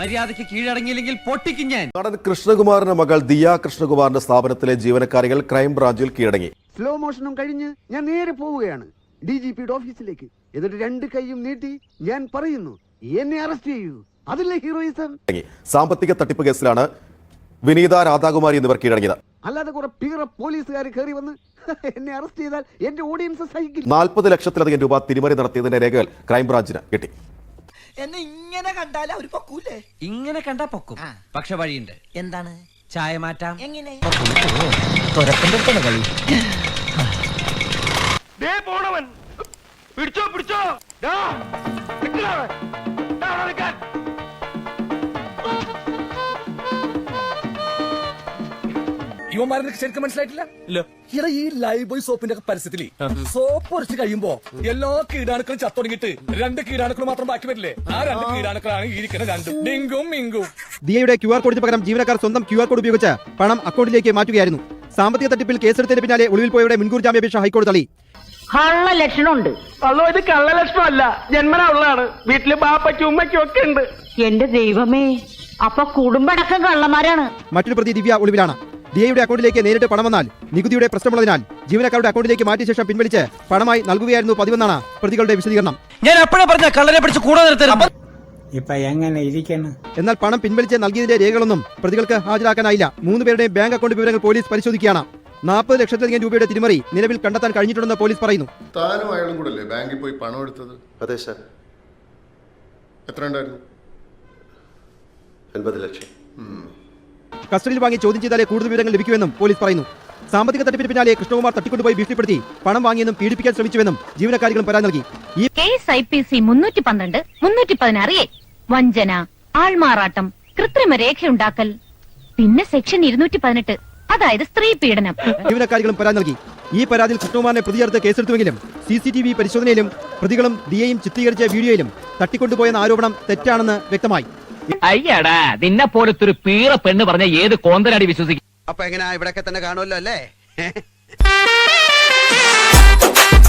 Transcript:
മര്യാദയ്ക്ക് കീഴടങ്ങിയില്ലെങ്കിൽ പൊട്ടിക്കും ഞാൻ. നടൻ കൃഷ്ണകുമാറിന്റെ മകൾ ദിയ കൃഷ്ണകുമാറിന്റെ സ്ഥാപനത്തിലെ ജീവനക്കാരികൾ ക്രൈംബ്രാഞ്ചിൽ കീഴടങ്ങി. സ്ലോ മോഷനും കഴിഞ്ഞ് ഞാൻ നേരെ പോവുകയാണ്. ഡി ജി പിയുടെ ഓഫീസിലേക്ക്. എന്നിട്ട് രണ്ട് കൈയും നീട്ടി ഞാൻ പറയുന്നു എന്നെ അറസ്റ്റ് ചെയ്യൂ. അതല്ലേ ഹീറോയിസം സാമ്പത്തിക തട്ടിപ്പ് കേസിലാണ് വിനീത രാധാകുമാരി എന്നിവർ കീഴടങ്ങിയത്. അല്ലാതെ കുറെ പീറ പോലീസുകാർ കയറി വന്ന് എന്നെ അറസ്റ്റ് ചെയ്താൽ എന്റെ ഓഡിയൻസ് സഹിക്കില്ല. നാൽപ്പത് ലക്ഷത്തിലധികം രൂപ തിരിമറി നടത്തിയതിന്റെ രേഖകൾ ക്രൈംബ്രാഞ്ചിന് കിട്ടി. എന്നെ ഇങ്ങനെ കണ്ടാൽ അവർ പൊക്കൂലേ? ഇങ്ങനെ കണ്ടാ പൊക്കും. പക്ഷെ വഴിയുണ്ട്. എന്താണ്? ചായ മാറ്റാം. എങ്ങനെ? പോണവൻ. പിടിച്ചോ പിടിച്ചോ. ദാ, നിക്കടാ. അവൻ. യുവമാരെ ശരിക്കും മനസ്സിലായിട്ടില്ല? ഇല്ല. ഈ ലൈവ് ബോയ് സോപ്പിന്റെ ഒക്കെ പരസ്യത്തിൽ സോപ്പ് ഒരച്ച് കഴിയുമ്പോ എല്ലാ കീടാണുക്കളും ചത്തൊടങ്ങിട്ട് രണ്ട് കീടാണുക്കൾ മാത്രം ബാക്കി വരില്ലേ ആ രണ്ട് കീടാണുക്കളാണ് ഈ ഇരിക്കുന്ന രണ്ടും. ഡിങ്കും മിങ്കും. ദിയയുടെ ക്യു ആർ കോഡിന് പകരം ജീവനക്കാർ സ്വന്തം ക്യു ആർ കോഡ് ഉപയോഗിച്ച് പണം അക്കൗണ്ടിലേക്ക് മാറ്റുകയായിരുന്നു. സാമ്പത്തിക തട്ടിപ്പിൽ കേസെടുത്തതിന് പിന്നാലെ ഒളിവിൽ പോയവരുടെ മുൻകൂർ ജാമ്യാപേക്ഷ ഹൈക്കോടതി തള്ളി. കള്ള ലക്ഷണമുണ്ട്. അല്ലോ ഇത് കള്ളലക്ഷണമല്ല ജന്മനാ ഉള്ളതാണ് വീട്ടിൽ ബാപ്പയ്ക്കും ഉമ്മയ്ക്കും ഒക്കെ ഉണ്ട്. എന്റെ ദൈവമേ അപ്പൊ കുടുംബടക്കം കള്ളന്മാരാണ്. മറ്റൊരു പ്രതി ദിവ്യ ഒളിവിലാണ്. ദിയയുടെ അക്കൗണ്ടിലേക്ക് നേരിട്ട് പണം വന്നാൽ നികുതിയുടെ പ്രശ്നമുള്ളതിനാൽ ജീവനക്കാരുടെ അക്കൗണ്ടിലേക്ക് മാറ്റിയ ശേഷം പിൻവലിച്ച് പണമായി നൽകുകയായിരുന്നു പതിവെന്നാണ് പ്രതികളുടെ വിശദീകരണം. ഞാൻ എപ്പോഴാ പറഞ്ഞ കള്ളനെ പിടിച്ച് ഇപ്പൊ എങ്ങനെ ഇരിക്കണം? എന്നാൽ പണം പിൻവലിച്ച് നൽകിയതിന്റെ രേഖകളൊന്നും പ്രതികൾക്ക് ഹാജരാക്കാനായില്ല. മൂന്ന് പേരുടെയും ബാങ്ക് അക്കൗണ്ട് വിവരങ്ങൾ പോലീസ് പരിശോധിക്കുകയാണ്. നാൽപ്പത് ലക്ഷത്തിലധികം രൂപയുടെ തിരിമറി നിലവിൽ കണ്ടെത്താൻ കഴിഞ്ഞിട്ടുണ്ടെന്ന് പോലീസ് പറയുന്നു. താനും അയാളും കൂടെ ബാങ്കിൽ പോയി പണം എടുത്തത്? അതെ സാർ. എത്ര ഉണ്ടായിരുന്നു ലക്ഷം. കസ്റ്റഡിയിൽ വാങ്ങി ചോദ്യം ചെയ്താലേ കൂടുതൽ വിവരങ്ങൾ ലഭിക്കുമെന്നും പോലീസ് പറയുന്നു. സാമ്പത്തിക തട്ടിപ്പിന് പിന്നാലെ കൃഷ്ണകുമാർ തട്ടിക്കൊണ്ടുപോയി ഭീഷണിപ്പെടുത്തി പണം വാങ്ങിയെന്നും പീഡിപ്പിക്കാൻ ശ്രമിച്ചുവെന്നും ജീവനക്കാരികളും പരാതി നൽകി. ഈ കേസ് ഐ പി സി മുന്നൂറ്റി പന്ത്രണ്ട് മുന്നൂറ്റി പതിനാറ് എ. വഞ്ചന ആൾമാറാട്ടം കൃത്രിമ രേഖയുണ്ടാക്കൽ. പിന്നെ സെക്ഷൻ ഇരുന്നൂറ്റി പതിനെട്ട് അതായത് സ്ത്രീ പീഡനം. ജീവനക്കാരികളും പരാതി നൽകി. ഈ പരാതിയിൽ കൃഷ്ണകുമാറിനെ പ്രതിചേർത്ത് കേസെടുത്തുവെങ്കിലും സി സി ടി വി പരിശോധനയിലും പ്രതികളും ദിയയും ചിത്രീകരിച്ച വീഡിയോയിലും തട്ടിക്കൊണ്ടുപോയെന്ന ആരോപണം തെറ്റാണെന്ന് വ്യക്തമായി. അയ്യടാ നിന്നെ പോലത്തെ ഒരു പീറ പെണ്ണ് പറഞ്ഞ ഏത് കോന്തനാടി വിശ്വസിക്കും അപ്പൊ എങ്ങനെയാ ഇവിടൊക്കെ തന്നെ കാണുമല്ലോ അല്ലേ?